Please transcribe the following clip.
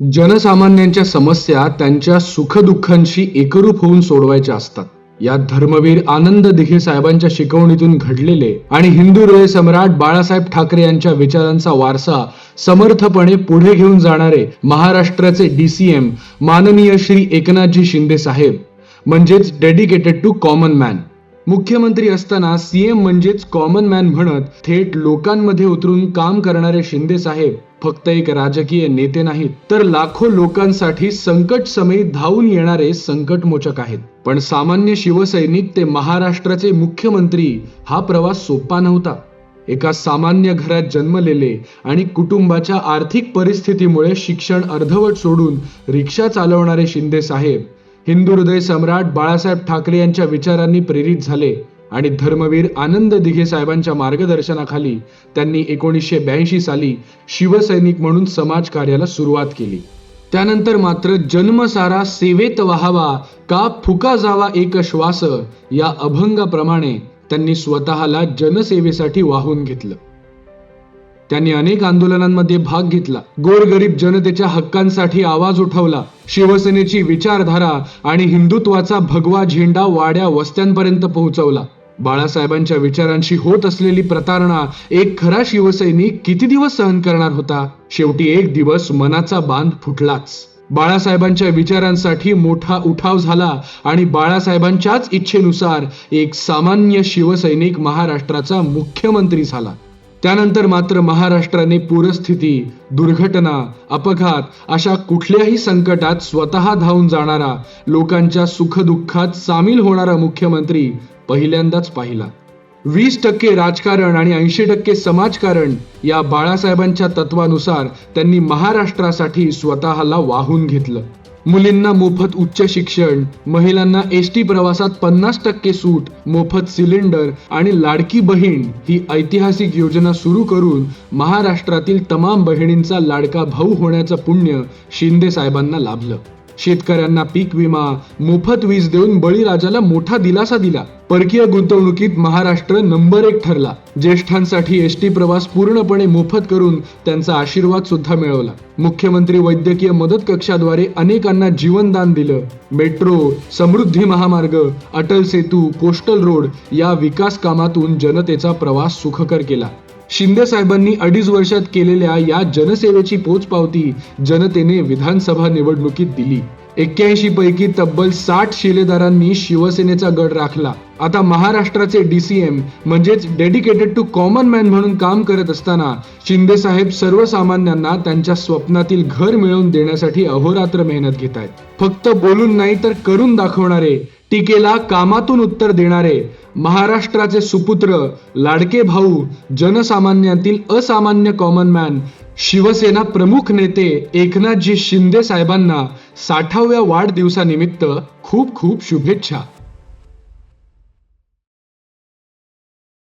जनसामान्यांच्या समस्या त्यांच्या सुखदुःखांशी एकरूप होऊन सोडवायच्या असतात. यात धर्मवीर आनंद दिघे साहेबांच्या शिकवणीतून घडलेले आणि हिंदू हृदय सम्राट बाळासाहेब ठाकरे यांच्या विचारांचा वारसा समर्थपणे पुढे घेऊन जाणारे महाराष्ट्राचे डीसीएम माननीय श्री एकनाथजी शिंदे साहेब म्हणजेच डेडिकेटेड टू कॉमन मॅन मुख्यमंत्री असताना सीएम म्हणजेच कॉमन मॅन म्हणत थेट लोकांमध्ये उतरून काम करणारे शिंदे साहेब फक्त एक राजकीय नेते नाहीत तर लाखो लोकांसाठी संकट समयी धावून येणारे संकटमोचक आहेत. पण सामान्य शिवसैनिक ते महाराष्ट्राचे मुख्यमंत्री हा प्रवास सोपा नव्हता. एका सामान्य घरात जन्मलेले आणि कुटुंबाच्या आर्थिक परिस्थितीमुळे शिक्षण अर्धवट सोडून रिक्षा चालवणारे शिंदे साहेब हिंदू हृदय सम्राट बाळासाहेब ठाकरे यांच्या विचारांनी प्रेरित झाले आणि धर्मवीर आनंद दिघे साहेबांच्या मार्गदर्शनाखाली त्यांनी एकोणीसशे ब्याऐंशी साली शिवसैनिक म्हणून समाज कार्याला सुरुवात केली. त्यानंतर मात्र जन्म सारा सेवेत व्हावा का फुका जावा एक श्वास या अभंगाप्रमाणे त्यांनी स्वतःला जनसेवेसाठी वाहून घेतलं. त्यांनी अनेक आंदोलनांमध्ये भाग घेतला. गोरगरीब जनतेच्या हक्कांसाठी आवाज उठवला. शिवसेनेची विचारधारा आणि हिंदुत्वाचा भगवा झेंडा वाड्या वस्त्यांपर्यंत पोहोचवला. बाळासाहेबांच्या विचारांशी होत असलेली प्रतारणा एक खरा शिवसैनिक किती दिवस सहन करणार होता? शेवटी एक दिवस मनाचा बांध फुटलाच. बाळासाहेबांच्या विचारांसाठी मोठा उठाव झाला आणि बाळासाहेबांच्याच इच्छेनुसार एक सामान्य शिवसैनिक महाराष्ट्राचा मुख्यमंत्री झाला. त्यानंतर मात्र महाराष्ट्राने पूरस्थिती दुर्घटना अपघात अशा कुठल्याही संकटात स्वतः धावून जाणारा लोकांच्या सुखदुःखात सामील होणारा मुख्यमंत्री पहिल्यांदाच पाहिला. वीस टक्के राजकारण आणि ऐंशी टक्के समाजकारण या बाळासाहेबांच्या तत्वानुसार त्यांनी महाराष्ट्रासाठी स्वतःला वाहून घेतलं. मुलींना मोफत उच्च शिक्षण महिलांना एस टी प्रवासात पन्नास टक्के सूट मोफत सिलेंडर आणि लाडकी बहीण ही ऐतिहासिक योजना सुरू करून महाराष्ट्रातील तमाम बहिणींचा लाडका भाऊ होण्याचं पुण्य शिंदे साहेबांना लाभलं. शेतकऱ्यांना पीक विमा मोफत वीज देऊन बळीराजाला मोठा दिलासा दिला. परकीय गुंतवणुकीत महाराष्ट्र नंबर एक ठरला. ज्येष्ठांसाठी एस टी प्रवास पूर्णपणे मोफत करून त्यांचा आशीर्वाद सुद्धा मिळवला. मुख्यमंत्री वैद्यकीय मदत कक्षाद्वारे अनेकांना जीवनदान दिलं. मेट्रो समृद्धी महामार्ग अटल सेतू कोस्टल रोड या विकास कामातून जनतेचा प्रवास सुखकर केला. शिंदे साहेबांनी अडीच वर्षात केलेल्या या जनसेवेची पोचपावती जनतेने विधानसभा निवडणुकीत दिली. एक्क्याऐंशी पैकी तब्बल साठ शिलेदारांनी शिवसेनेचा गड राखला. आता महाराष्ट्राचे डीसीएम म्हणजेच डेडिकेटेड टू कॉमन मॅन म्हणून काम करत असताना शिंदे साहेब सर्वसामान्यांना त्यांच्या स्वप्नातील घर मिळवून देण्यासाठी अहोरात्र मेहनत घेत आहेत. फक्त बोलून नाही तर करून दाखवणारे टीकेला कामातून उत्तर देणारे महाराष्ट्राचे सुपुत्र लाडके भाऊ जनसामान्यातील असामान्य कॉमन मॅन शिवसेना प्रमुख नेते एकनाथजी शिंदे साहेबांना साठाव्या वाढदिवसानिमित्त खूप खूप शुभेच्छा.